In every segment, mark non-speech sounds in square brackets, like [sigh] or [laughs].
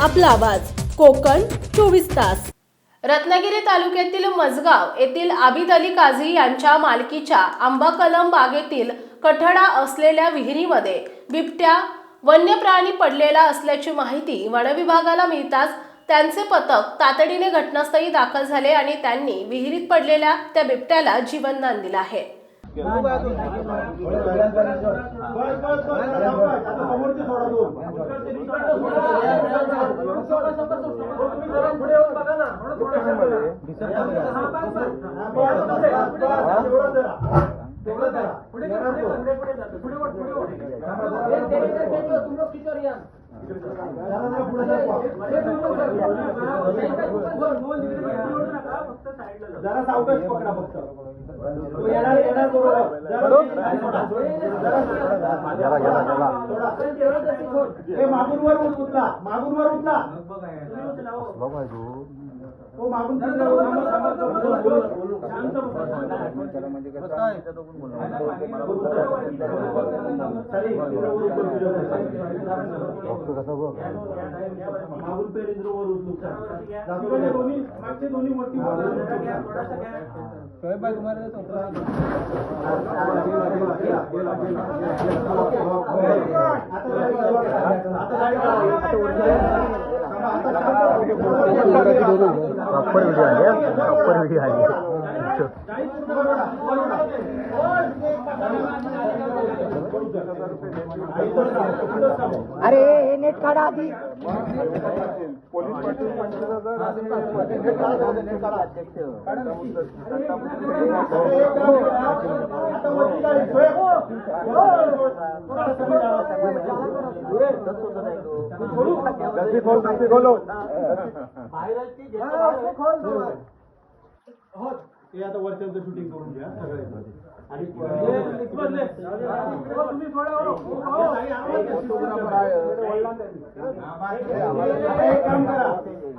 आपला आवाज. कोकण चोवीस तास. रत्नागिरी तालुक्यातील मजगाव येथील आबिद अली काझी यांच्या मालकीच्या आंबा कलम बागेतील कठडा असलेल्या विहिरीमध्ये बिबट्या वन्य प्राणी पडलेला असल्याची माहिती वनविभागाला मिळताच त्यांचे पथक तातडीने घटनास्थळी दाखल झाले आणि त्यांनी विहिरीत पडलेल्या त्या बिबट्याला जीवनदान दिलं आहे. पुढे जरा सावकाश पकडा फक्त तो येणार येणार बरोबर जरा जरा सोडा. ए, मागून वर उच- उचला मागून वर उचला हो तिकडे वर उचलू, तिकडे वर. मागून दोन्ही मागचे दोन्ही मोठी प्रॉपर व्हिडिओ आहे प्रॉपर व्हिडिओ आहे अरे हे नेट काढा आधी. हो, ते आता वरच्या शूटिंग करून घ्या सगळे आणि काम करा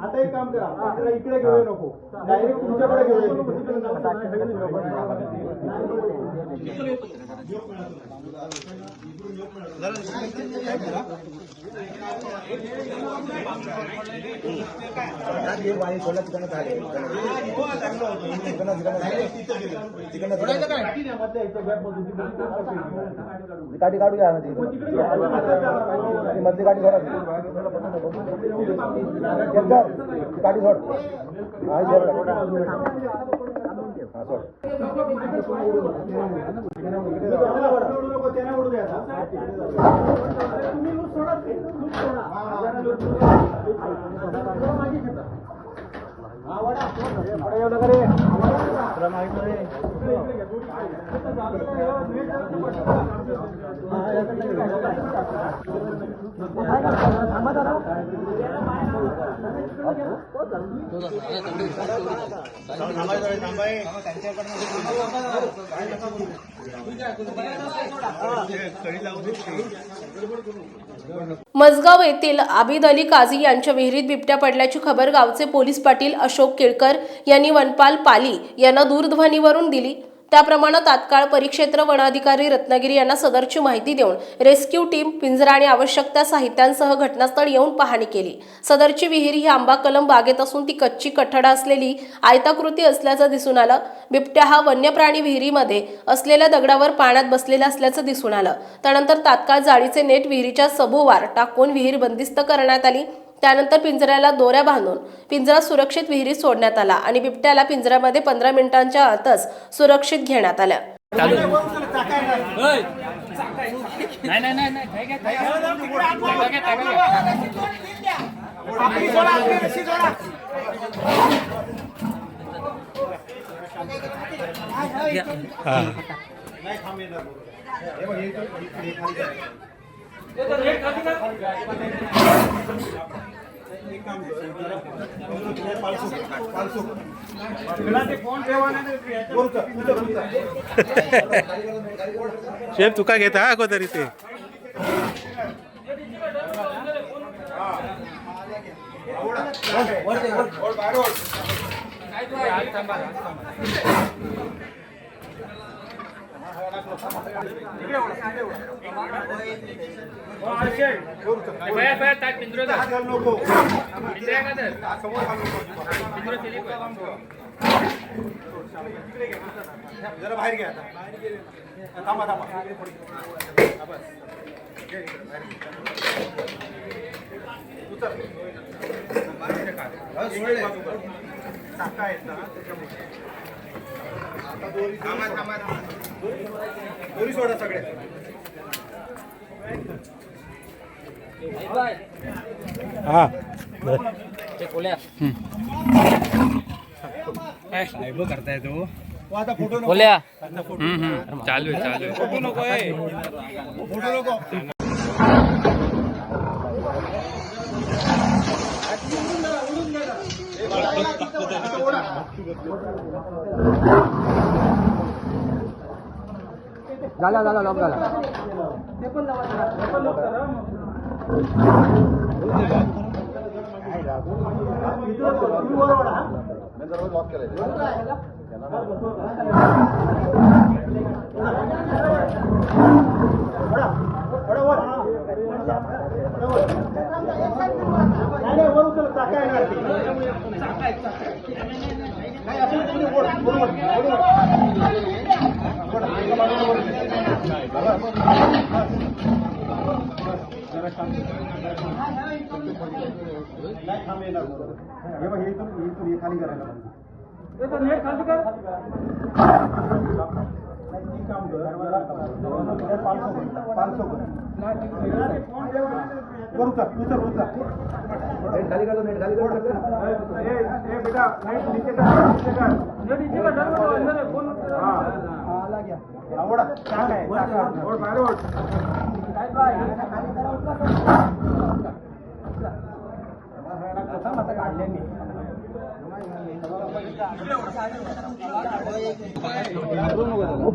आता एक काम करा त्याला इकडे घेऊ नको. डायरेक्ट तुमच्याकडे गाडी काढूया. मधली गाडी सोडा गाडी सोड हा, सोड. हा, सोड. तुम्ही लूज सोडा ते, लूज सोडा. मजगाव येथील आबिद अली काझी यांच्या विहिरीत बिबट्या पडल्याची खबर गावचे पोलीस पाटील अशोक अशोक केळकर यांनी वनपाल पाली यांना दूरध्वनीवरून दिली. त्याप्रमाणे तात्काळ परिक्षेत्र वनाधिकारी रत्नागिरी यांना सदरची माहिती देऊन रेस्क्यू टीम पिंजरा आणि आवश्यक त्या साहित्यांसह घटनास्थळ येऊन पाहणी केली. सदरची विहीर ही आंबा कलम बागेत असून ती कच्ची कठडा असलेली आयताकृती असल्याचं दिसून आलं. बिबट्या हा वन्य प्राणी विहिरीमध्ये असलेल्या दगडावर पाण्यात बसलेला असल्याचं दिसून आलं. त्यानंतर तात्काळ जाळीचे नेट विहिरीच्या सभोवार टाकून विहीर बंदिस्त करण्यात आली. त्यानंतर पिंजऱ्याला दोऱ्या बांधून पिंजरा सुरक्षित विहिरीत सोडण्यात आला आणि बिबट्याला पिंजऱ्यामध्ये पंधरा मिनिटांच्या आतच सुरक्षित घेण्यात आलं [laughs] शेफ तुका घेता हा अगोदर इथे? जरा बाहेर घ्या आता. थांबा थांबा उचल. दोरी सोडा सगळे हा. करताय तो आता फोटो चालू आहे चालू आहे. फोटो नको फोटो नको. झाला झाला लॉक झाला नाही, नाही, वर उचल, चाका येणार ते. नाही, असं नको, वर, वर, वर, वर, वर. नाही, थांब येणार. हे बघ, हे इथून- हे इथून हे खाली करायला ती कर. पालथं कर. नेट खाली कर नेट खाली कर ए, ए, बेटा, नाही, नीचे कर, नीचे कर. हाँ. हाँ. ओढ, बाहेर ओढ.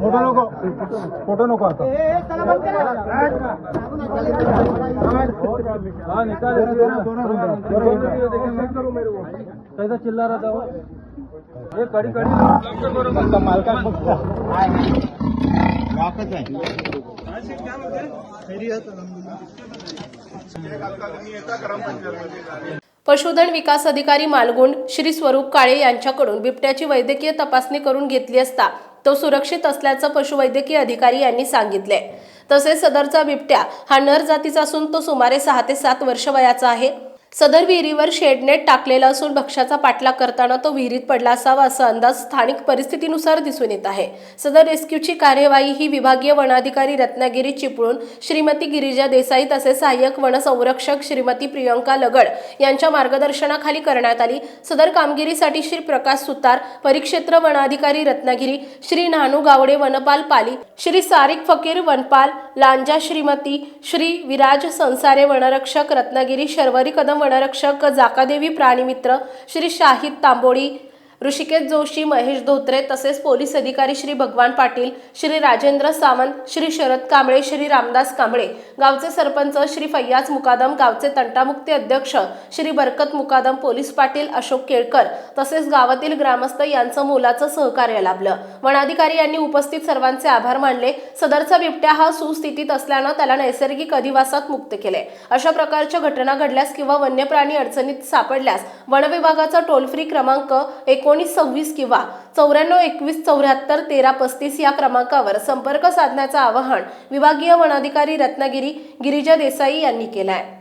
फ़ोटो नको फ़ोटो नको आता। कैसा चिल्ला रहा था वो? ये कड़ी कड़ी। मालका वापस आहे पशुधन विकास अधिकारी मालगुंड श्री स्वरूप काळे यांच्याकडून बिबट्याची वैद्यकीय तपासणी करून घेतली असता तो सुरक्षित असल्याचं पशुवैद्यकीय अधिकारी यांनी सांगितले तसेच सदरचा बिबट्या हा नर जातीचा असून तो सुमारे सहा ते सात वर्ष वयाचा आहे. सदर विहिरीवर शेडनेट टाकलेला असून भक्ष्याचा पाठलाग करताना तो विहिरीत पडला असावा असा अंदाज स्थानिक परिस्थितीनुसार दिसून येत आहे. सदर रेस्क्यूची कार्यवाही ही विभागीय वनाधिकारी रत्नागिरी चिपळूण श्रीमती गिरिजा देसाई तसेच सहाय्यक वनसंरक्षक श्रीमती प्रियंका लगड यांच्या मार्गदर्शनाखाली करण्यात आली. सदर कामगिरीसाठी श्री प्रकाश सुतार परिक्षेत्र वनाधिकारी रत्नागिरी श्री नानू गावडे वनपाल पाली श्री सारिक फकीर वनपाल लांजा श्रीमती श्री विराज संसारे वनरक्षक रत्नागिरी शर्वरी कदम वनरक्षक जाकादेवी प्राणीमित्र श्री शाहिद तांबोळी ऋषिकेश जोशी महेश धोत्रे तसेच पोलीस अधिकारी श्री भगवान पाटील श्री राजेंद्र सावंत श्री शरद कांबळे श्री रामदास कांबळे गावचे सरपंच श्री फैयाज मुकादम गावचे तंटामुक्ती अध्यक्ष श्री बरकत मुकादम पोलीस पाटील अशोक केळकर तसेच गावातील ग्रामस्थ यांचं मोलाचं सहकार्य लाभलं. वनाधिकारी यांनी उपस्थित सर्वांचे आभार मानले. सदरचा बिबट्या हा सुस्थितीत असल्यानं त्याला नैसर्गिक अधिवासात मुक्त केले. अशा प्रकारच्या घटना घडल्यास किंवा वन्य प्राणी अडचणीत सापडल्यास वनविभागाचा टोल फ्री क्रमांक एकोण एकोणीस सव्वीस किंवा चौऱ्याण्णव एकवीस चौऱ्याहत्तर तेरा पस्तीस या क्रमांकावर संपर्क साधण्याचं आवाहन विभागीय वनाधिकारी रत्नागिरी गिरिजा देसाई यांनी केलं आहे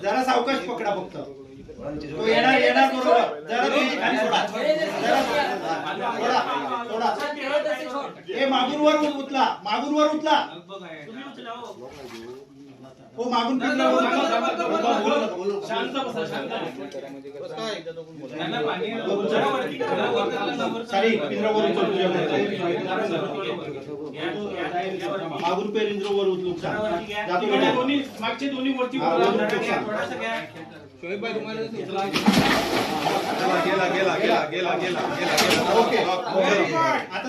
जरा सावकाश पकडा फक्त. तो येणार येणार बरोबर जरा तुम्ही खाली सोडा जरा सोडा सोडा हे मागून वर उचला मागून वर उचला हो. हो मागून नका, बोलू नका. सारी पिंजरा वर उचल तुझ्या मागून पेरिंद्र वर उचलू जातो बेटा. मागचे दोन्ही वरती सांग. गेला गेला गेला गेला गेला गेला ओके. आता